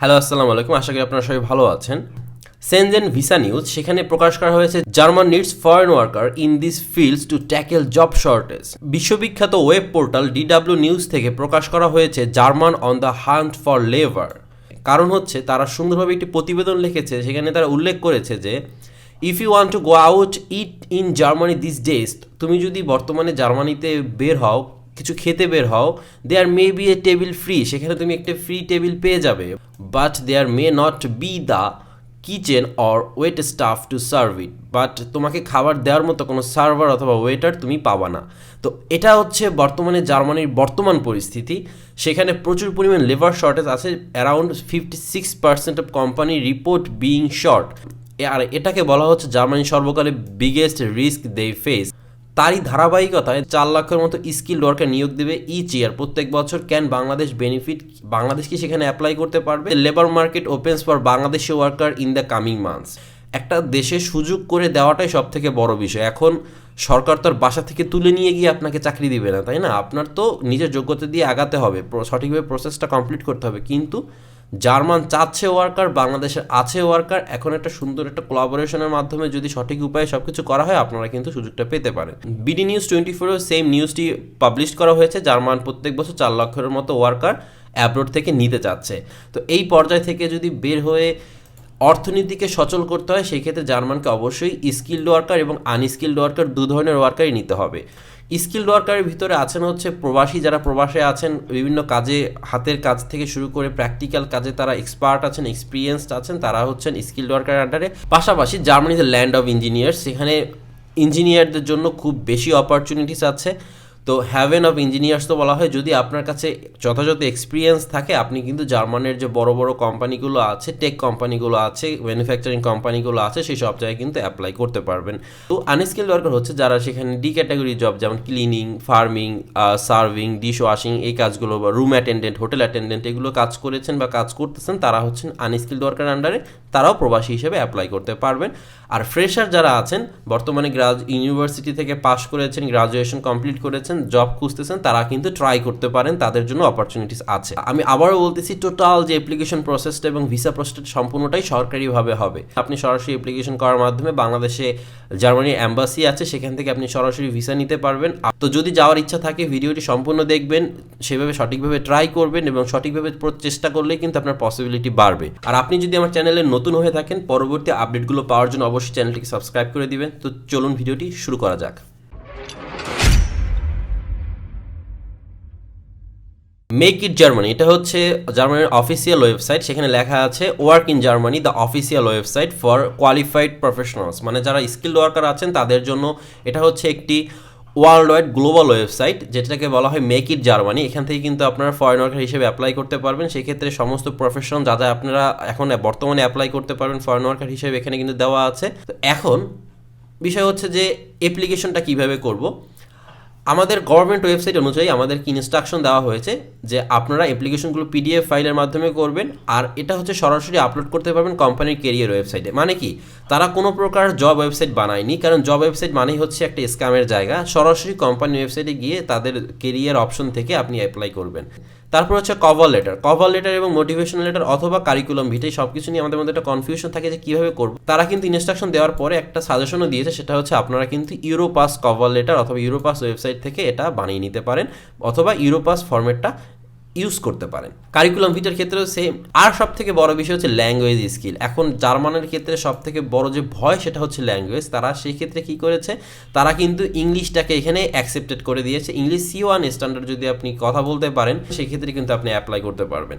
Hello, আসসালামু আলাইকুম। আশা করি আপনারা সবাই ভালো আছেন। সেনজেন ভিসা নিউজ সেখানে প্রকাশ করা হয়েছে German needs foreign worker in this fields to tackle job shortage বিশ্ববিখ্যাত ওয়েব পোর্টাল ডিডাব্লিউ নিউজ থেকে প্রকাশ করা হয়েছে German on the hunt for labour কারণ হচ্ছে, তারা সুন্দরভাবে একটি প্রতিবেদন লিখেছে, সেখানে তারা উল্লেখ করেছে যে if you want to go out eat in Germany this days তুমি যদি বর্তমানে জার্মানিতে বের হও কিছু খেতে বের হও। There may be a table free সেখানে তুমি একটা ফ্রি টেবিল পেয়ে যাবে। But there may not be the kitchen or wait staff to serve it but তোমাকে খাবার দেওয়ার মতো কোনো সার্ভার অথবা ওয়েটার তুমি পাবা না। তো এটা হচ্ছে বর্তমানে জার্মানির বর্তমান পরিস্থিতি। সেখানে প্রচুর পরিমাণ লেবার শর্টেজ আছে around fifty six percent of company report being short আর এটাকে বলা হচ্ছে জার্মানি সর্বকালে বিগেস্ট রিস্ক দে ফেস তারই ধারাবাহিকতায় চার লাখের মতো স্কিল ওয়ার্কার নিয়োগ দেবে ইচ ইয়ার প্রত্যেক বছর ক্যান বাংলাদেশ বেনিফিট বাংলাদেশ কি সেখানে অ্যাপ্লাই করতে পারবে? Labour market opens for Bangladeshi worker in the coming months একটা দেশে সুযোগ করে দেওয়াটাই সব থেকে বড় বিষয়। এখন সরকার তোর বাসা থেকে তুলে নিয়ে গিয়ে আপনাকে চাকরি দিবে না, তাই না? আপনার তো নিজের যোগ্যতা দিয়ে আগাতে হবে। সঠিকভাবে প্রসেসটা কমপ্লিট করতে হবে। কিন্তু জার্মান চাচ্ছে ওয়ার্কার, বাংলাদেশের আছে ওয়ার্কার। এখন একটা সুন্দর একটা কোলাবোরেশনের মাধ্যমে যদি সঠিক উপায়ে সব কিছু করা হয়, আপনারা কিন্তু সুযোগটা পেতে পারেন। বিডি নিউজ টোয়েন্টি ফোরেও সেম নিউজটি পাবলিশ করা হয়েছে। জার্মান প্রত্যেক বছর চার লক্ষের মতো ওয়ার্কার অ্যাব্রোড থেকে নিতে চাচ্ছে। তো এই পর্যায় থেকে যদি বের হয়ে অর্থনীতিকে সচল করতে হয়, সেই ক্ষেত্রে জার্মানকে অবশ্যই স্কিল্ড ওয়ার্কার এবং আনস্কিল্ড ওয়ার্কার দু ধরনের ওয়ার্কারই নিতে হবে। স্কিল্ড ওয়ার্কারের ভিতরে আছেন হচ্ছে প্রবাসী, যারা প্রবাসে আছেন, বিভিন্ন কাজে, হাতের কাজ থেকে শুরু করে প্র্যাকটিক্যাল কাজে তারা এক্সপার্ট আছেন এক্সপিরিয়েন্সড আছেন, তারা হচ্ছেন স্কিল্ড ওয়ার্কারের আন্ডারে পাশাপাশি জার্মানিতে ল্যান্ড অফ ইঞ্জিনিয়ার সেখানে ইঞ্জিনিয়ারদের জন্য খুব বেশি অপরচুনিটিস আছে। তো হ্যাভেন অফ ইঞ্জিনিয়ার্স তো বলা হয়, যদি আপনার কাছে যথাযথ এক্সপিরিয়েন্স থাকে, আপনি কিন্তু জার্মানের যে বড় বড় কোম্পানিগুলো আছে টেক কোম্পানিগুলো আছে ম্যানুফ্যাকচারিং কোম্পানিগুলো আছে, সেই সব জায়গায় কিন্তু অ্যাপ্লাই করতে পারবেন। তো আনস্কিল্ড ওয়ার্কার হচ্ছে যারা সেখানে ডি ক্যাটাগরি জব যেমন cleaning farming serving dish washing এই কাজগুলো বা রুম অ্যাটেন্ডেন্ট হোটেল অ্যাটেন্ডেন্ট এগুলো কাজ করেছেন বা কাজ করতেছেন, তারা হচ্ছেন আনস্কিল্ড ওয়ার্কার আন্ডারে তারাও প্রবাসী হিসেবে অ্যাপ্লাই করতে পারবেন। আর ফ্রেশার যারা আছেন, বর্তমানে গ্রাজ ইউনিভার্সিটি থেকে পাশ করেছেন গ্রাজুয়েশন কমপ্লিট করেছেন জব খুঁজতেছেন, তারা কিন্তু ট্রাই করতে পারেন, তাদের জন্য অপরচুনিটিস আছে। আমি আবারও বলতেছি টোটাল যে অ্যাপ্লিকেশন প্রসেসটা এবং ভিসা প্রসেসটা সম্পূর্ণটাই সরকারিভাবে হবে। আপনি সরাসরি অ্যাপ্লিকেশন করার মাধ্যমে বাংলাদেশে জার্মানির অ্যাম্বাসি আছে, সেখান থেকে আপনি সরাসরি ভিসা নিতে পারবেন। তো যদি যাওয়ার ইচ্ছা থাকে, ভিডিওটি সম্পূর্ণ দেখবেন, সেভাবে সঠিকভাবে ট্রাই করবেন এবং সঠিকভাবে চেষ্টা করলে কিন্তু আপনার পসিবিলিটি বাড়বে। আর আপনি যদি আমার চ্যানেলে নতুন হয়ে থাকেন, পরবর্তী আপডেটগুলো পাওয়ার জন্য অবশ্যই চ্যানেলটিকে সাবস্ক্রাইব করে দিবেন। তো চলুন ভিডিওটি শুরু করা যাক। মেক ইট জার্মানি এটা হচ্ছে জার্মানির অফিসিয়াল ওয়েবসাইট সেখানে লেখা আছে work in Germany the official website for qualified professionals মানে যারা স্কিল্ড ওয়ার্কার আছেন, তাদের জন্য এটা হচ্ছে একটি ওয়ার্ল্ড ওয়াইড গ্লোবাল ওয়েবসাইট যেটাকে বলা হয় মেক ইট জার্মানি এখান থেকে কিন্তু আপনারা ফরেন ওয়ার্কার হিসেবে অ্যাপ্লাই করতে পারবেন। সেক্ষেত্রে সমস্ত প্রফেশন যা যা আপনারা এখন বর্তমানে অ্যাপ্লাই করতে পারবেন ফরেন ওয়ার্কার হিসেবে, এখানে কিন্তু দেওয়া আছে। তো এখন, বিষয় হচ্ছে যে অ্যাপ্লিকেশনটা কীভাবে করব? আমাদের গভর্নমেন্ট ওয়েবসাইট অনুযায়ী আমাদেরকে ইনস্ট্রাকশন দেওয়া হয়েছে যে আপনারা অ্যাপ্লিকেশনগুলো পিডিএফ ফাইলের মাধ্যমে করবেন আর এটা হচ্ছে সরাসরি আপলোড করতে পারবেন কোম্পানির কেরিয়ার ওয়েবসাইটে মানে কি? তারা কোনো প্রকার জব ওয়েবসাইট বানায়নি, কারণ জব ওয়েবসাইট মানেই হচ্ছে একটা স্ক্যামের জায়গা। সরাসরি কোম্পানি ওয়েবসাইটে গিয়ে তাদের কেরিয়ার অপশন থেকে আপনি অ্যাপ্লাই করবেন। তারপর হচ্ছে কভার লেটার কভার লেটার এবং মোটিভেশনাল লেটার অথবা কারিকুলাম ভিটাই সব কিছু নিয়ে আমাদের মধ্যে একটা কনফিউশন থাকে যে কীভাবে করব। তারা কিন্তু ইনস্ট্রাকশন দেওয়ার পরে একটা সাজেশনও দিয়েছে, সেটা হচ্ছে আপনারা কিন্তু ইউরোপাস কভার লেটার অথবা ইউরোপাস ওয়েবসাইট থেকে এটা বানিয়ে নিতে পারেন অথবা ইউরোপাস ফরম্যাটটা ইউজ করতে পারেন কারিকুলাম ভিটার ক্ষেত্রেও সেম আর সব থেকে বড় বিষয় হচ্ছে ল্যাঙ্গুয়েজ স্কিল এখন জার্মানের ক্ষেত্রে সব থেকে বড় যে ভয়, সেটা হচ্ছে ল্যাঙ্গুয়েজ তারা সেই ক্ষেত্রে কী করেছে? তারা কিন্তু ইংলিশটাকে এখানে অ্যাকসেপ্টেড করে দিয়েছে। ইংলিশ সি ওয়ান স্ট্যান্ডার্ড যদি আপনি কথা বলতে পারেন সেই ক্ষেত্রে কিন্তু আপনি অ্যাপ্লাই করতে পারবেন।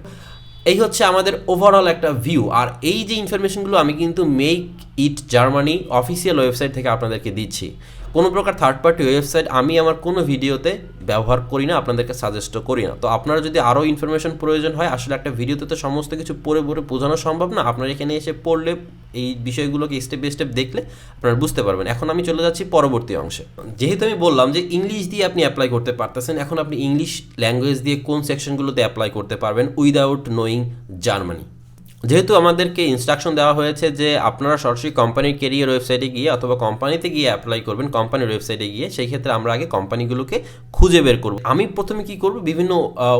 এই হচ্ছে আমাদের ওভারঅল একটা ভিউ আর এই যে ইনফরমেশনগুলো আমি কিন্তু make it Germany official website থেকে আপনাদেরকে দিচ্ছি। কোনো প্রকার থার্ড পার্টি ওয়েবসাইট আমি আমার কোনো ভিডিওতে ব্যবহার করি না, আপনাদেরকে সাজেস্টও করি না। তো আপনারা যদি আরও ইনফরমেশন প্রয়োজন হয়, আসলে একটা ভিডিওতে তো সমস্ত কিছু পড়ে পড়ে বোঝানো সম্ভব না, আপনারা এখানে এসে পড়লে এই বিষয়গুলোকে স্টেপ বাই স্টেপ দেখলে আপনারা বুঝতে পারবেন। এখন আমি চলে যাচ্ছি পরবর্তী অংশে। যেহেতু আমি বললাম যে ইংলিশ দিয়ে আপনি অ্যাপ্লাই করতে পারতেছেন, এখন আপনি ইংলিশ ল্যাঙ্গুয়েজ দিয়ে কোন সেকশনগুলোতে অ্যাপ্লাই করতে পারবেন উইদাউট নোয়িং জার্মানি যেহেতু আমাদেরকে ইনস্ট্রাকশন দেওয়া হয়েছে যে আপনারা সরাসরি কোম্পানির কেরিয়ার ওয়েবসাইটে গিয়ে অথবা কোম্পানিতে গিয়ে অ্যাপ্লাই করবেন কোম্পানির ওয়েবসাইটে গিয়ে, সেই ক্ষেত্রে আমরা আগে কোম্পানিগুলোকে খুঁজে বের করব। আমি প্রথমে কি করব? বিভিন্ন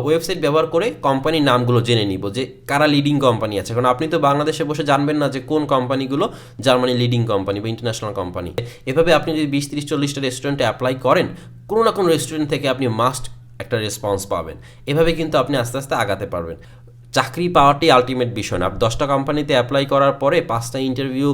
ওয়েবসাইট ব্যবহার করে কোম্পানির নামগুলো জেনে নিব যে কারা লিডিং কোম্পানি আছে। কারণ আপনি তো বাংলাদেশে বসে জানবেন না যে কোন কোম্পানিগুলো জার্মানি লিডিং কোম্পানি বা ইন্টারন্যাশনাল কোম্পানি এভাবে আপনি যদি বিশ, তিরিশ, চল্লিশটা রেস্টুরেন্টে অ্যাপ্লাই করেন, কোনো না কোনো রেস্টুরেন্ট থেকে আপনি মাস্ট একটা রেসপন্স পাবেন। এভাবে কিন্তু আপনি আস্তে আস্তে আগাতে পারবেন। চাকরি পাওয়াটাই আলটিমেট বিষয় না। দশটা কোম্পানিতে অ্যাপ্লাই করার পরে পাঁচটা ইন্টারভিউ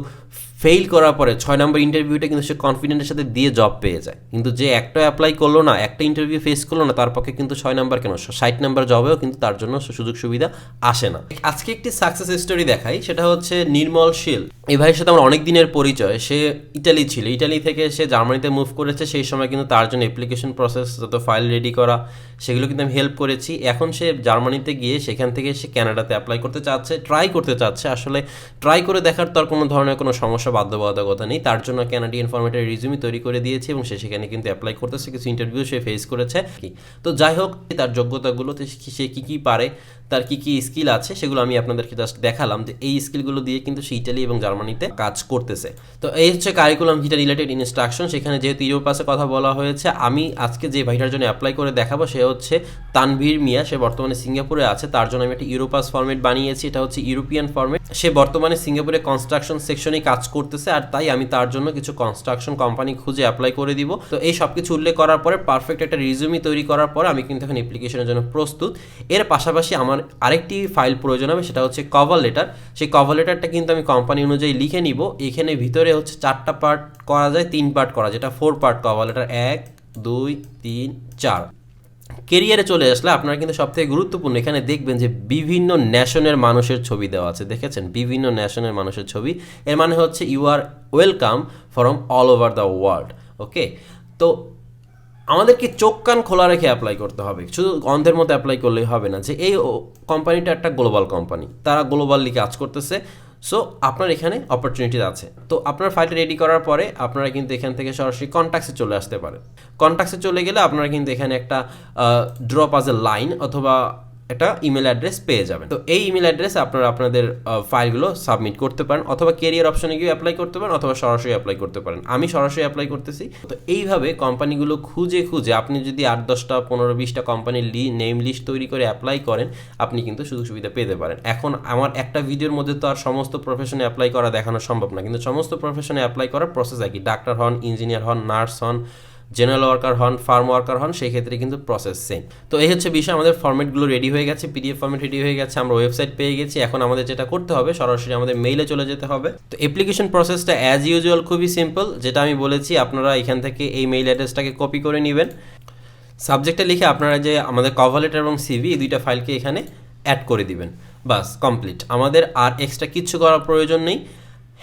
ফেল করার পরে ছয় নম্বর ইন্টারভিউটা কিন্তু সে কনফিডেন্টের সাথে দিয়ে জব পেয়ে যায়। কিন্তু যে একটা অ্যাপ্লাই করল না, একটা ইন্টারভিউ ফেস করল না, তার পক্ষে কিন্তু ছয় নাম্বার কেন? ষাট নাম্বার জবেও কিন্তু তার জন্য সুযোগ সুবিধা আসে না। আজকে একটি সাকসেস স্টোরি দেখাই, সেটা হচ্ছে নির্মল শীল। এই ভাইয়ের সাথে আমার অনেক দিনের পরিচয়, সে ইটালি ছিল। ইটালি থেকে সে জার্মানিতে মুভ করেছে, সেই সময় কিন্তু তার জন্য অ্যাপ্লিকেশন প্রসেস যত ফাইল রেডি করা, সেগুলো কিন্তু আমি হেল্প করেছি। এখন সে জার্মানিতে গিয়ে সেখান থেকে সে ক্যানাডাতে অ্যাপ্লাই করতে চাচ্ছে ট্রাই করতে চাচ্ছে। আসলে ট্রাই করে দেখার তার কোনো ধরনের কোনো সমস্যা বাধ্যবাধকতা নেই। তার জন্য ক্যানাডিয়ান ফর্মেটের রিজিউমি তৈরি করে দিয়েছে এবং সে সেখানে কিন্তু অ্যাপ্লাই করতেছে। কিছু ইন্টারভিউ সে ফেস করেছে। তো যাই হোক, তার যোগ্যতাগুলোতে সে কী কী পারে? তার কী কী স্কিল আছে সেগুলো আমি আপনাদেরকে জাস্ট দেখালাম যে এই স্কিলগুলো দিয়ে কিন্তু সে ইটালি এবং জার্মানিতে কাজ করতেছে। তো এই হচ্ছে কারিকুলাম যেটা রিলেটেড ইনস্ট্রাকশন সেখানে যেহেতু ইউরোপাসে কথা বলা হয়েছে, আমি আজকে যে ভাইটার জন্য অ্যাপ্লাই করে দেখাবো সে হচ্ছে তানভীর মিয়া, সে বর্তমানে সিঙ্গাপুরে আছে, তার জন্য আমি একটা ইউরোপাস ফর্মেট বানিয়েছি, এটা হচ্ছে ইউরোপিয়ান ফর্মেট সে বর্তমানে সিঙ্গাপুরে কনস্ট্রাকশন সেকশনে কাজ করতেছে আর তাই আমি তার জন্য কিছু কনস্ট্রাকশন কোম্পানি খুঁজে অ্যাপ্লাই করে দিব। তো এই সব কিছু উল্লেখ করার পরে পারফেক্ট একটা রিজিউমি তৈরি করার পর আমি কিন্তু এখন অ্যাপ্লিকেশনের জন্য প্রস্তুত। এর পাশাপাশি আমার আরেকটি ফাইল প্রয়োজন হবে, সেটা হচ্ছে কভার লেটার সেই কভার লেটারটা কিন্তু আমি কোম্পানি অনুযায়ী লিখে নিব। এখানে ভিতরে হচ্ছে চারটা পার্ট করা যায়, তিন পার্ট করা যেটা ফোর পার্ট কভার লেটার এক, দুই, তিন, চার। কেরিয়ারে চলে আসলে আপনারা কিন্তু সবথেকে গুরুত্বপূর্ণ, এখানে দেখবেন যে বিভিন্ন ন্যাশনের মানুষের ছবি দেওয়া আছে। দেখেছেন? বিভিন্ন ন্যাশনের মানুষের ছবি। এর মানে হচ্ছে you are welcome from all over the world okay তো আমাদেরকে চোখ কান খোলা রেখে অ্যাপ্লাই করতে হবে। শুধু গন্ধের মতো অ্যাপ্লাই করলেই হবে না যে এই কোম্পানিটা একটা গ্লোবাল কোম্পানি তারা গ্লোবালি কাজ করতেছে। সো আপনার এখানে অপরচুনিটি আছে। তো আপনার ফাইলটা রেডি করার পরে আপনারা কিন্তু এখান থেকে সরাসরি কন্ট্যাক্টসে চলে আসতে পারেন। কন্ট্যাক্টসে চলে গেলে আপনারা কিন্তু এখানে একটা ড্রপ আজ এ লাইন অথবা একটা ইমেল অ্যাড্রেস পেয়ে যাবেন। তো এই ইমেল অ্যাড্রেসে আপনারা আপনাদের ফাইলগুলো সাবমিট করতে পারেন অথবা কেরিয়ার অপশনে গিয়ে অ্যাপ্লাই করতে পারেন অথবা সরাসরি অ্যাপ্লাই করতে পারেন। আমি সরাসরি অ্যাপ্লাই করতেছি। তো এইভাবে কোম্পানিগুলো খুঁজে খুঁজে আপনি যদি আট, দশটা, পনেরো, বিশটা কোম্পানির লি নেম লিস্ট তৈরি করে অ্যাপ্লাই করেন, আপনি কিন্তু সুযোগ সুবিধা পেতে পারেন। এখন আমার একটা ভিডিওর মধ্যে তো আর সমস্ত প্রফেশনে অ্যাপ্লাই করা দেখানো সম্ভব না। কিন্তু সমস্ত প্রফেশনে অ্যাপ্লাই করার প্রসেস একই। ডাক্তার হন ইঞ্জিনিয়ার হন নার্স হন জেনারেল ওয়ার্কার হন ফার্ম ওয়ার্কার হন, সেই ক্ষেত্রে কিন্তু প্রসেস সেম তো এই হচ্ছে বিষয়, আমাদের ফর্মেটগুলো রেডি হয়ে গেছে পিডিএফ ফর্মেট রেডি হয়ে গেছে, আমরা ওয়েবসাইট পেয়ে গেছি, এখন আমাদের যেটা করতে হবে, সরাসরি আমাদের মেইলে চলে যেতে হবে। তো অ্যাপ্লিকেশন প্রসেসটা অ্যাজ ইউজুয়াল খুবই সিম্পল যেটা আমি বলেছি, আপনারা এখান থেকে এই মেইল অ্যাড্রেসটাকে কপি করে নেবেন। সাবজেক্টে লিখে আপনারা যে আমাদের কভার লেটার এবং সিভি এই দুইটা ফাইলকে এখানে অ্যাড করে দিবেন। বাস কমপ্লিট আমাদের আর এক্সট্রা কিচ্ছু করার প্রয়োজন নেই।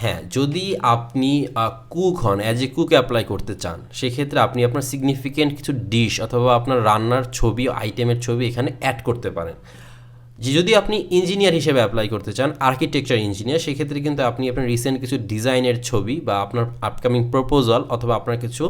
হ্যাঁ যদি আপনি কুক হন অ্যাজ এ কুক অ্যাপ্লাই করতে চান, সেক্ষেত্রে আপনি আপনার সিগনিফিকেন্ট কিছু ডিশ অথবা আপনার রান্নার ছবি আইটেমের ছবি এখানে অ্যাড করতে পারেন। যে যদি আপনি ইঞ্জিনিয়ার হিসেবে অ্যাপ্লাই করতে চান আর্কিটেকচার ইঞ্জিনিয়ার সেক্ষেত্রে কিন্তু আপনি আপনার রিসেন্ট কিছু ডিজাইনের ছবি বা আপনার আপকামিং প্রপোজাল অথবা আপনার কিছু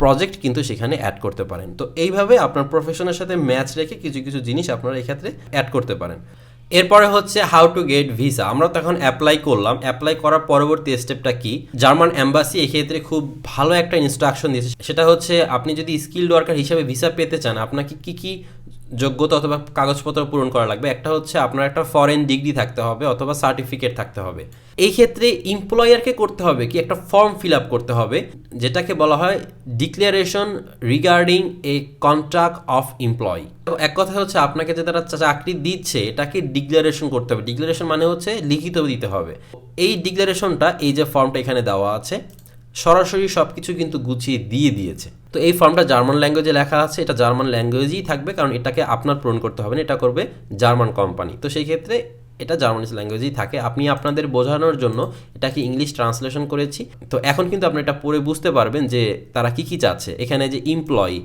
প্রজেক্ট কিন্তু সেখানে অ্যাড করতে পারেন। তো এইভাবে আপনার প্রফেশনের সাথে ম্যাচ রেখে কিছু কিছু জিনিস আপনারা এক্ষেত্রে অ্যাড করতে পারেন। এরপরে হচ্ছে হাউ টু গেট ভিসা আমরা তখন অ্যাপ্লাই করলাম। অ্যাপ্লাই করার পরবর্তী স্টেপটা কি? জার্মান অ্যাম্বাসি এক্ষেত্রে খুব ভালো একটা ইনস্ট্রাকশন দিয়েছে। সেটা হচ্ছে আপনি যদি স্কিল্ড ওয়ার্কার হিসেবে ভিসা পেতে চান, আপনাকে কি কি যোগ্যতা অথবা কাগজপত্র পূরণ করা লাগবে। একটা হচ্ছে আপনার একটা ফরেন ডিগ্রি থাকতে হবে অথবা সার্টিফিকেট থাকতে হবে। এই ক্ষেত্রে এমপ্লয়ারকে করতে হবে কি? একটা ফর্ম ফিল আপ করতে হবে, যেটাকে বলা হয় declaration regarding a contract of employee এক কথা হচ্ছে আপনাকে যে তারা চাকরি দিচ্ছে, এটাকে ডিক্লারেশন করতে হবে। ডিক্লারেশন মানে হচ্ছে লিখিত দিতে হবে। এই ডিক্লারেশনটা এই যে ফর্মটা এখানে দেওয়া আছে সরাসরি সব কিছু কিন্তু গুছিয়ে দিয়ে দিয়েছে। তো এই ফর্মটা জার্মান ল্যাঙ্গুয়েজে লেখা আছে, এটা জার্মান ল্যাঙ্গুয়েজেই থাকবে, কারণ এটাকে আপনার পূরণ করতে হবে না, এটা করবে জার্মান কোম্পানি। তো সেই ক্ষেত্রে এটা জার্মানিজ ল্যাঙ্গুয়েজেই থাকে। আপনি আপনাদের বোঝানোর জন্য এটাকে ইংলিশ ট্রান্সলেশন করেছি। তো এখন কিন্তু আপনি এটা পড়ে বুঝতে পারবেন যে তারা কী কী চাচ্ছে। এখানে যে এমপ্লয়ি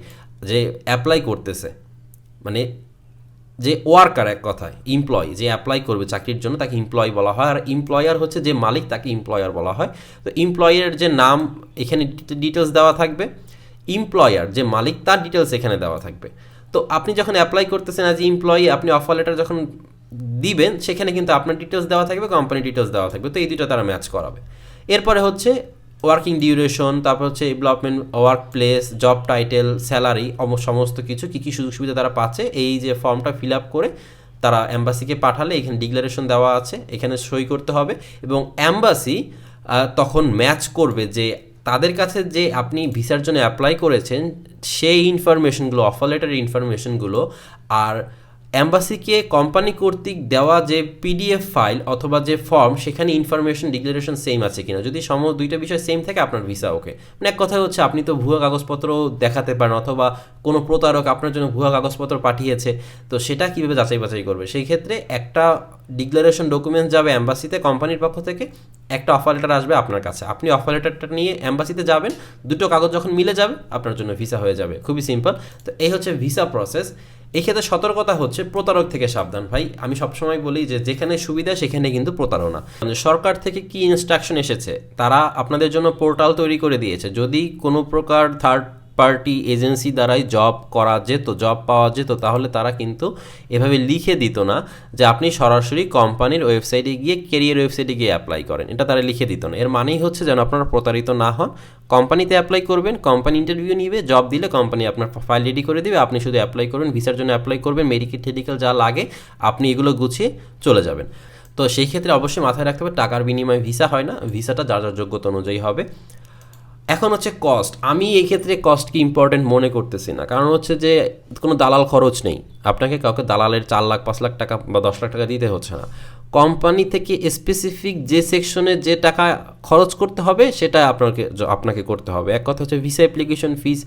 যে অ্যাপ্লাই করতেছে মানে যে ওয়ার্কার এক কথায় এমপ্লয়ি যে অ্যাপ্লাই করবে চাকরির জন্য তাকে এমপ্লয়ি বলা হয়, আর এমপ্লয়ার হচ্ছে যে মালিক তাকে এমপ্লয়ার বলা হয়। তো এমপ্লয়ের যে নাম এখানে ডিটেলস দেওয়া থাকবে এমপ্লয়ার যে মালিক তার ডিটেলস এখানে দেওয়া থাকবে। তো আপনি যখন অ্যাপ্লাই করতেছেন অ্যাজ এমপ্লয়ি আপনি অফার লেটার যখন দিবেন, সেখানে কিন্তু আপনার ডিটেলস দেওয়া থাকবে কোম্পানি ডিটেলস দেওয়া থাকবে। তো এই দুটো তারা ম্যাচ করাবে। এরপরে হচ্ছে ওয়ার্কিং ডিউরেশন তারপর হচ্ছে development work place job title salary সমস্ত কিছু, কী কী সুযোগ সুবিধা তারা পাচ্ছে, এই যে ফর্মটা ফিল আপ করে তারা অ্যাম্বাসিকে পাঠালে, এখানে ডিক্লারেশন দেওয়া আছে, এখানে সই করতে হবে এবং অ্যাম্বাসি তখন ম্যাচ করবে যে তাদের কাছে যে আপনি ভিসার জন্য অ্যাপ্লাই করেছেন, সেই ইনফরমেশনগুলো অফার লেটারের ইনফরমেশনগুলো আর অ্যাম্বাসিকে কোম্পানি কর্তৃক দেওয়া যে পিডিএফ ফাইল অথবা যে ফর্ম, সেখানে ইনফরমেশন ডিক্লারেশন সেম আছে কিনা? যদি সম দুইটা বিষয় সেম থাকে, আপনার ভিসা ওকে। মানে এক কথা হচ্ছে, আপনি তো ভুয়া কাগজপত্র দেখাতে পারেন অথবা কোনো প্রতারক আপনার জন্য ভুয়া কাগজপত্র পাঠিয়েছে, তো সেটা কীভাবে যাচাই বাছাই করবে? সেই ক্ষেত্রে একটা ডিক্লারেশন ডকুমেন্ট যাবে অ্যাম্বাসিতে কোম্পানির পক্ষ থেকে, একটা অফার লেটার আসবে আপনার কাছে। আপনি অফার লেটারটা নিয়ে অ্যাম্বাসিতে যাবেন, দুটো কাগজ যখন মিলে যাবে, আপনার জন্য ভিসা হয়ে যাবে। খুবই সিম্পল। তো এই হচ্ছে ভিসা প্রসেস। এই ক্ষেত্রে সতর্কতা হচ্ছে প্রতারক থেকে সাবধান, ভাই। আমি সবসময় বলি যে যেখানে সুবিধা, সেখানে কিন্তু প্রতারণা। মানে সরকার থেকে কি ইনস্ট্রাকশন এসেছে? তারা আপনাদের জন্য পোর্টাল তৈরি করে দিয়েছে। যদি কোনো প্রকার থার্ড পার্টি এজেন্সি দ্বারাই জব করা যেত জব পাওয়া যেত, তাহলে তারা কিন্তু এভাবে লিখে দিত না যে আপনি সরাসরি কোম্পানির ওয়েবসাইটে গিয়ে কেরিয়ার ওয়েবসাইটে গিয়ে অ্যাপ্লাই করেন। এটা তারা লিখে দিত না। এর মানেই হচ্ছে যেন আপনারা প্রতারিত না হন। কোম্পানিতে অ্যাপ্লাই করবেন কোম্পানি ইন্টারভিউ নিবে জব দিলে কোম্পানি আপনার ফাইল রেডি করে দেবে, আপনি শুধু অ্যাপ্লাই করবেন ভিসার জন্য অ্যাপ্লাই করবেন মেডিকেল টেডিকেল যা লাগে, আপনি এগুলো গুছিয়ে চলে যাবেন। তো সেই ক্ষেত্রে অবশ্যই মাথায় রাখতে হবে, টাকার বিনিময়ে ভিসা হয় না ভিসাটা যার যার যোগ্যতা অনুযায়ী হবে। এখন হচ্ছে কস্ট আমি এই ক্ষেত্রে কস্টকে ইম্পর্টেন্ট মনে করতেছি না। কারণ হচ্ছে যে, কোনো দালাল খরচ নেই। আপনাকে কাউকে দালালের চার লাখ, পাঁচ লাখ টাকা বা দশ লাখ টাকা দিতে হচ্ছে না। কোম্পানি থেকে স্পেসিফিক যে সেকশনে যে টাকা খরচ করতে হবে, সেটা আপনাকে আপনাকে করতে হবে। এক কথা হচ্ছে ভিসা অ্যাপ্লিকেশন ফিস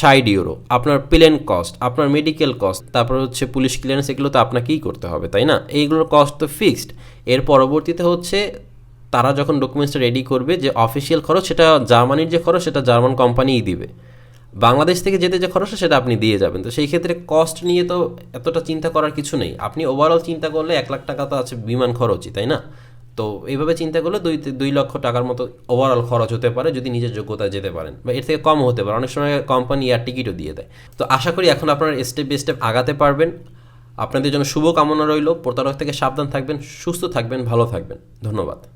ষাট ইউরো আপনার প্লেন কস্ট আপনার মেডিকেল কস্ট তারপর হচ্ছে পুলিশ ক্লিয়ারেন্স এগুলো তো আপনাকেই করতে হবে, তাই না? এইগুলোর কস্ট তো ফিক্সড এর পরবর্তীতে হচ্ছে তারা যখন ডকুমেন্টসটা রেডি করবে যে অফিসিয়াল খরচ সেটা জার্মানির যে খরচ সেটা জার্মান কোম্পানিই দিবে। বাংলাদেশ থেকে যেতে যে খরচ সেটা আপনি দিয়ে যাবেন। তো সেই ক্ষেত্রে কস্ট নিয়ে তো এতটা চিন্তা করার কিছু নেই। আপনি ওভারঅল চিন্তা করলে এক লাখ টাকা তো আছে বিমান খরচই, তাই না? তো এইভাবে চিন্তা করলে দুই দুই লক্ষ টাকার মতো ওভারঅল খরচ হতে পারে যদি নিজের যোগ্যতায় যেতে পারেন বা এর থেকে কম হতে পারে। অনেক সময় কোম্পানি এয়ার টিকিটও দিয়ে দেয়। তো আশা করি এখন আপনারা স্টেপ বাই স্টেপ আগাতে পারবেন। আপনাদের জন্য শুভ কামনা রইল। প্রতারক থেকে সাবধান থাকবেন, সুস্থ থাকবেন, ভালো থাকবেন। ধন্যবাদ।